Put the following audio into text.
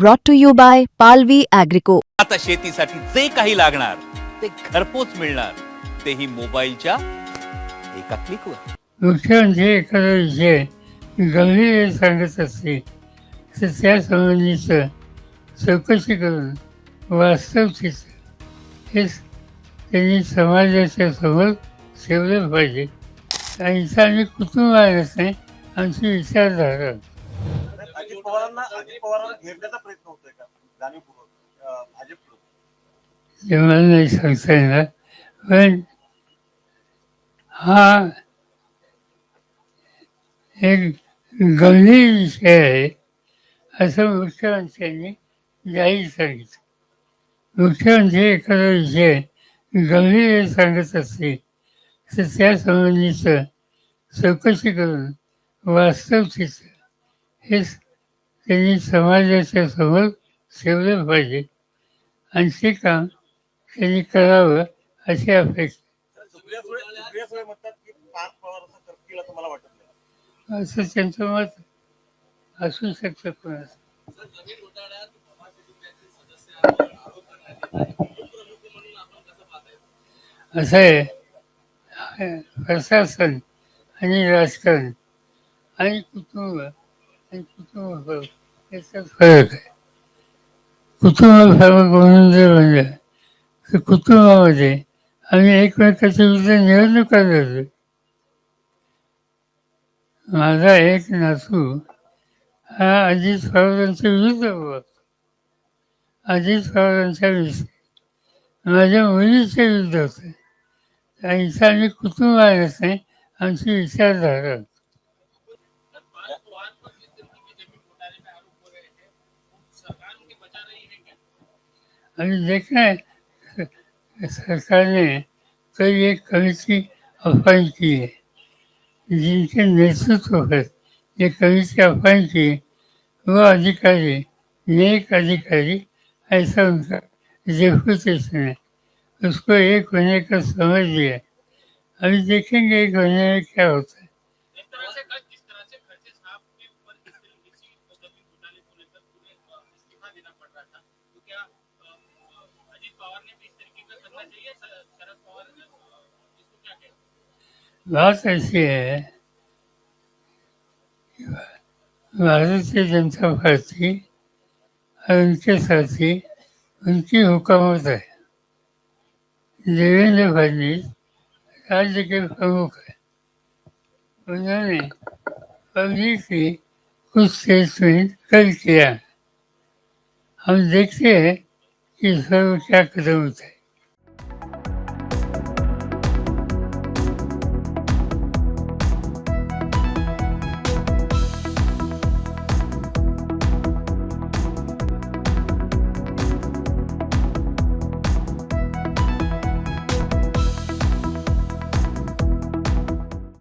brought to you by Palvi Agrico. आता शेतीसाठी जे काही लागणार ते घरपोच मिळणार. तेही मोबाईलच्या एका क्लिकवर मुख्यमंत्री एखादा विषय गंभीर सांगत असते तर त्या संबंधीचं चौकशी करून वास्तव चित्र हे त्यांनी समाजाच्या समोर ठेवलं पाहिजे. आम्ही कुटुंबालाच नाही आमची विचारधारा. पवारांना अजित पवारांना घेरण्याचा प्रयत्न होतोय का? जाणीवपूर्वक अं, भाजपकडून. मला नाही सांगता येणार पण हा एक गंभीर विषय आहे असं मुख्यमंत्र्यांनी जाहीर सांगितलं. मुख्यमंत्री एखादा विषय गंभीर सांगत असतील तर त्यासंबंधीचं चौकशी करून वास्तव चित्र हे त्यांनी समाजाच्या समोर ठेवलं पाहिजे. आणि ते काम त्यांनी करावं अशी अपेक्षा. असं असं त्यांचं मत असू शकतं कोणाचं असं. आहे. प्रशासन आणि राजकारण आणि कुटुंब आणि कुटुंब याचा फरक आहे कुटुंब फरक म्हणून जर म्हणलं तर कुटुंबामध्ये आम्ही एकमेकाच्या विरुद्ध निवडणुका लढलो माझा एक नातू हा अजित पवारांच्या विरुद्ध उभा अजित पवारांच्या विषयी. माझ्या मुलीच्या विरुद्ध होते. त्यांचं आम्ही कुटुंब आणत नाही आमची विचारधारा देखना है, सरकार ने कई एक कमेटी अपॉइंट की है, जिनके नेतृत्व पर ये कमेटी अपॉइंट की वो अधिकारी, नेक अधिकारी, ऐसा उनका रेपुटेशन है। उसको एक होने का समझ दिया अभी देखेंगे एक होने में क्या होता है। बात ऐसी है भारतीय जनता पार्टी और उनके साथी उनकी हुकूमत है। देवेंद्र फडणवीस राज्य के प्रमुख है। उन्होंने पब्लिकली कुछ स्टेटमेंट कल किया। हम देखते हैं कि इस पर क्या कदम उठाए।